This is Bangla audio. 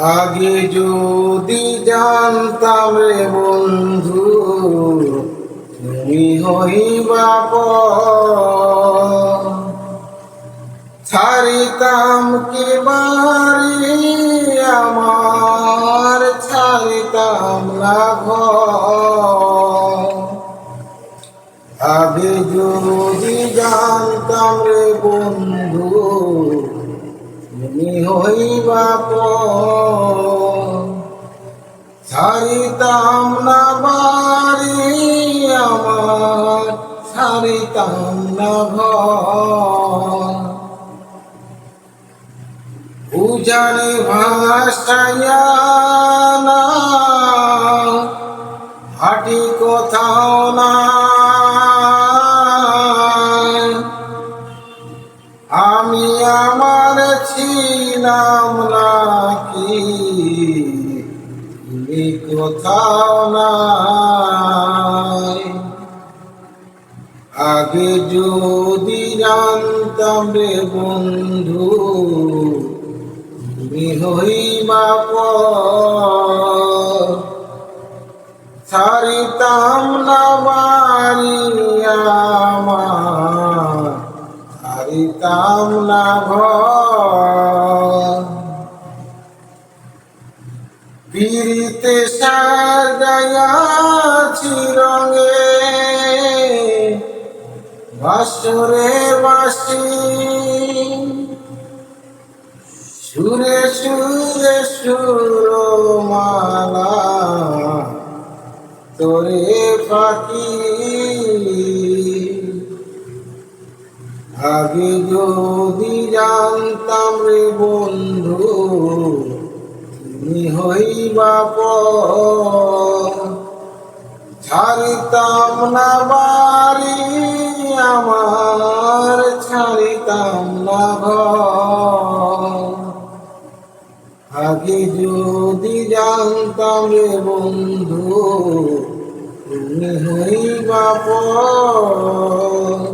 আগে যদি জানতাম রে বন্ধু, তুমি হইবা ছাড়িতাম কি বাড়ি, আমার ছাড়িতাম না আগে যদি জানতাম রে বন্ধু তুমি হইবা পর ছাড়িতাম না বাড়ি আমার, ছাড়িতাম না ঘর। উজানে না, হাটি কোথাও না। ছিলাম নাকি তুমি কোথাও নাই। আগে যদি জানতাম রে বন্ধু তুমি হইবা ছাড়িতাম না ঘর। পিড়িতে সাজাইয়াছি রঙে বাসরে বাসি। সুরে সুরে সুর মালা তোরে পাখি আগে যদি জানতাম রে বন্ধু, তুমি হইবা ছাড়িতাম না বাড়ি, আমার ছাড়িতাম না ঘর। আগে যদি জানতাম রে বন্ধু, তুমি হইবা পর